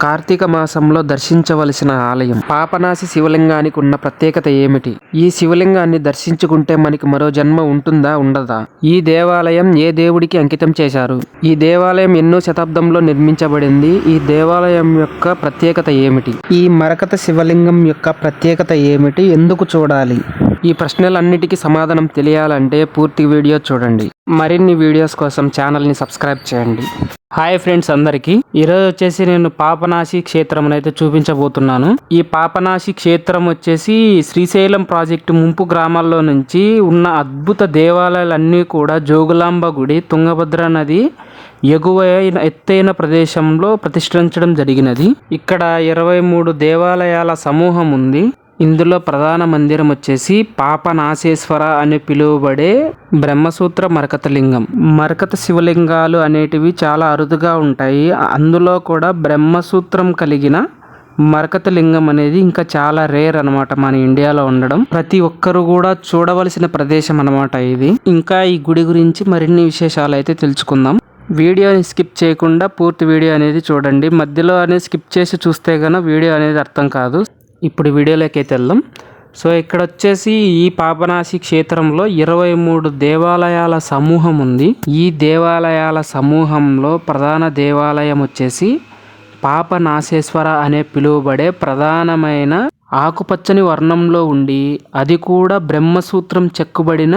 కార్తీక మాసంలో దర్శించవలసిన ఆలయం. పాపనాశి శివలింగానికి ఉన్న ప్రత్యేకత ఏమిటి? ఈ శివలింగాన్ని దర్శించుకుంటే మనకి మరో జన్మ ఉంటుందా ఉండదా? ఈ దేవాలయం ఏ దేవుడికి అంకితం చేశారు? ఈ దేవాలయం ఎన్నో శతాబ్దంలో నిర్మించబడింది. ఈ దేవాలయం యొక్క ప్రత్యేకత ఏమిటి? ఈ మరకత శివలింగం యొక్క ప్రత్యేకత ఏమిటి? ఎందుకు చూడాలి? ఈ ప్రశ్నలన్నిటికీ సమాధానం తెలియాలంటే పూర్తి వీడియో చూడండి. మరిన్ని వీడియోస్ కోసం ఛానల్ని సబ్స్క్రైబ్ చేయండి. హాయ్ ఫ్రెండ్స్ అందరికీ. ఈరోజు వచ్చేసి నేను పాపనాశి క్షేత్రం అయితే చూపించబోతున్నాను. ఈ పాపనాశి క్షేత్రం వచ్చేసి శ్రీశైలం ప్రాజెక్టు ముంపు గ్రామాల్లో నుంచి ఉన్న అద్భుత దేవాలయాలన్నీ కూడా జోగులాంబ గుడి తుంగభద్ర నది ఎగువైన ఎత్తైన ప్రదేశంలో ప్రతిష్ఠించడం జరిగినది. ఇక్కడ ఇరవై మూడు దేవాలయాల సమూహం ఉంది. ఇందులో ప్రధాన మందిరం వచ్చేసి పాపనాశేశ్వర అని పిలువబడే బ్రహ్మసూత్ర మరకత లింగం. మరకత శివలింగాలు అనేటివి చాలా అరుదుగా ఉంటాయి. అందులో కూడా బ్రహ్మసూత్రం కలిగిన మరకత లింగం అనేది ఇంకా చాలా రేర్ అన్నమాట మన ఇండియాలో ఉండడం. ప్రతి ఒక్కరు కూడా చూడవలసిన ప్రదేశం అనమాట ఇది. ఇంకా ఈ గుడి గురించి మరిన్ని విశేషాలు అయితే తెలుసుకుందాం. వీడియోని స్కిప్ చేయకుండా పూర్తి వీడియో అనేది చూడండి. మధ్యలో అనేది స్కిప్ చేసి చూస్తే గన వీడియో అనేది అర్థం కాదు. ఇప్పుడు వీడియోలోకి అయితే వెళ్దాం. సో ఇక్కడ వచ్చేసి ఈ పాపనాశి క్షేత్రంలో ఇరవై మూడు దేవాలయాల సమూహం ఉంది. ఈ దేవాలయాల సమూహంలో ప్రధాన దేవాలయం వచ్చేసి పాపనాశేశ్వర అనే పిలువబడే ప్రధానమైన ఆకుపచ్చని వర్ణంలో ఉండి అది కూడా బ్రహ్మసూత్రం చెక్కుబడిన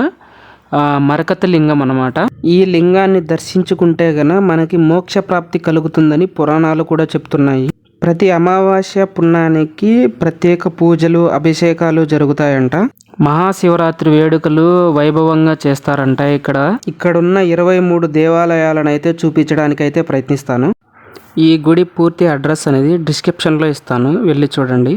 మరకత లింగం అన్నమాట. ఈ లింగాన్ని దర్శించుకుంటే గన మనకి మోక్ష ప్రాప్తి కలుగుతుందని పురాణాలు కూడా చెప్తున్నాయి. ప్రతి అమావాస్య పుణ్యానికి ప్రత్యేక పూజలు అభిషేకాలు జరుగుతాయంట. మహాశివరాత్రి వేడుకలు వైభవంగా చేస్తారంట ఇక్కడ. ఇక్కడున్న ఇరవై మూడు దేవాలయాలను అయితే చూపించడానికి అయితే ప్రయత్నిస్తాను. ఈ గుడి పూర్తి అడ్రస్ అనేది డిస్క్రిప్షన్లో ఇస్తాను. వెళ్ళి చూడండి.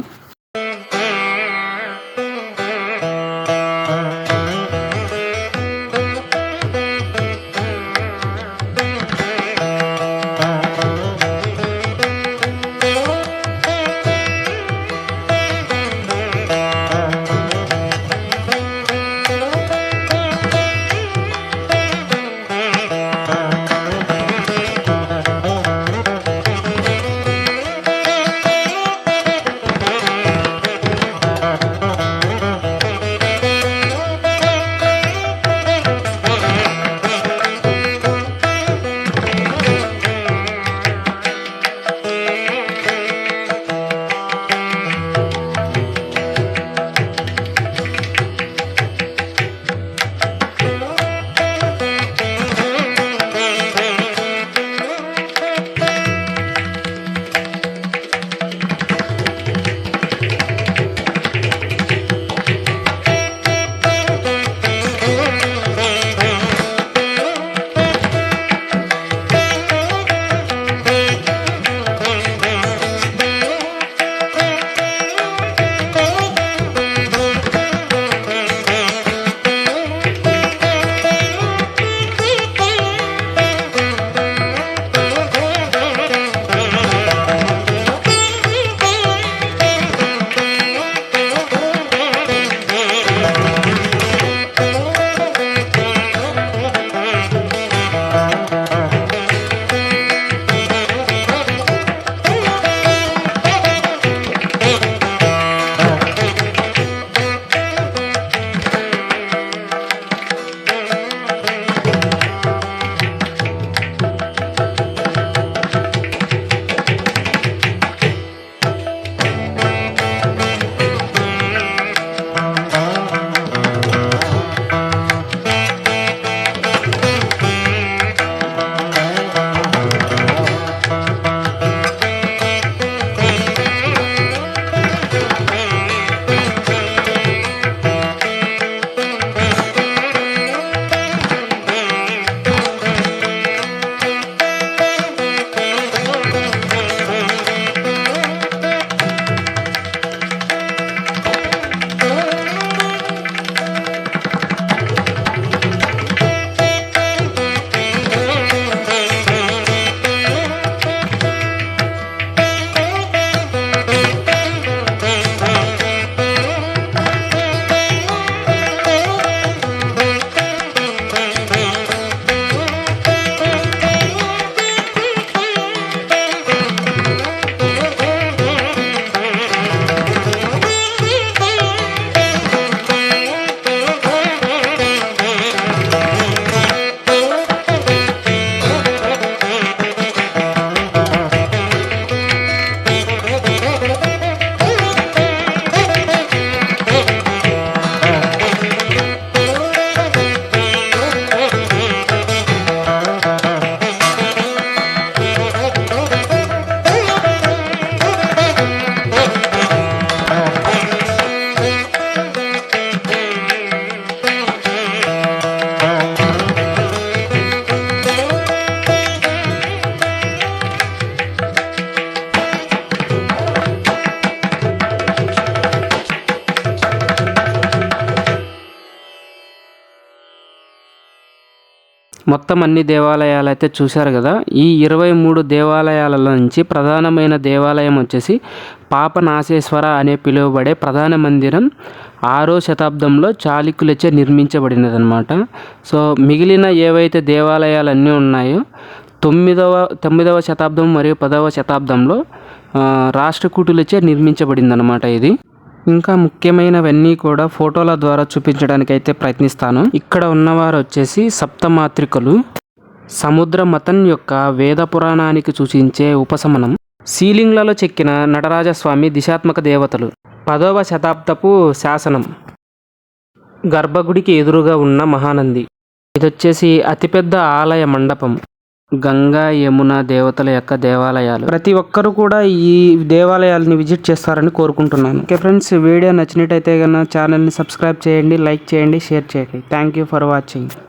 మొత్తం అన్ని దేవాలయాలు అయితే చూశారు కదా. ఈ ఇరవై మూడు దేవాలయాల నుంచి ప్రధానమైన దేవాలయం వచ్చేసి పాపనాశేశ్వర అనే పిలువబడే ప్రధాన మందిరం ఆరో శతాబ్దంలో చాళుక్యులచే నిర్మించబడినదనమాట సో మిగిలిన ఏవైతే దేవాలయాలన్నీ ఉన్నాయో తొమ్మిదవ తొమ్మిదవ శతాబ్దం మరియు పదవ శతాబ్దంలో రాష్ట్రకూటులచే నిర్మించబడిందనమాట ఇది. ఇంకా ముఖ్యమైనవన్నీ కూడా ఫోటోల ద్వారా చూపించడానికి అయితే ప్రయత్నిస్తాను. ఇక్కడ ఉన్నవారు వచ్చేసి సప్తమాత్రికలు. సముద్ర మతం యొక్క వేద పురాణానికి సూచించే ఉపశమనం. సీలింగ్లలో చెక్కిన నటరాజస్వామి దిశాత్మక దేవతలు. పదవ శతాబ్దపు శాసనం. గర్భగుడికి ఎదురుగా ఉన్న మహానంది. ఇది వచ్చేసి అతిపెద్ద ఆలయ మండపం. గంగా యమున దేవతల యొక్క దేవాలయాలు. ప్రతి ఒక్కరు కూడా ఈ దేవాలయాలని విజిట్ చేస్తారని కోరుకుంటున్నాను. ఓకే ఫ్రెండ్స్ వీడియో నచ్చినట్టయితే కన్నా ఛానల్ని సబ్స్క్రైబ్ చేయండి లైక్ చేయండి షేర్ చేయండి. Thank you for watching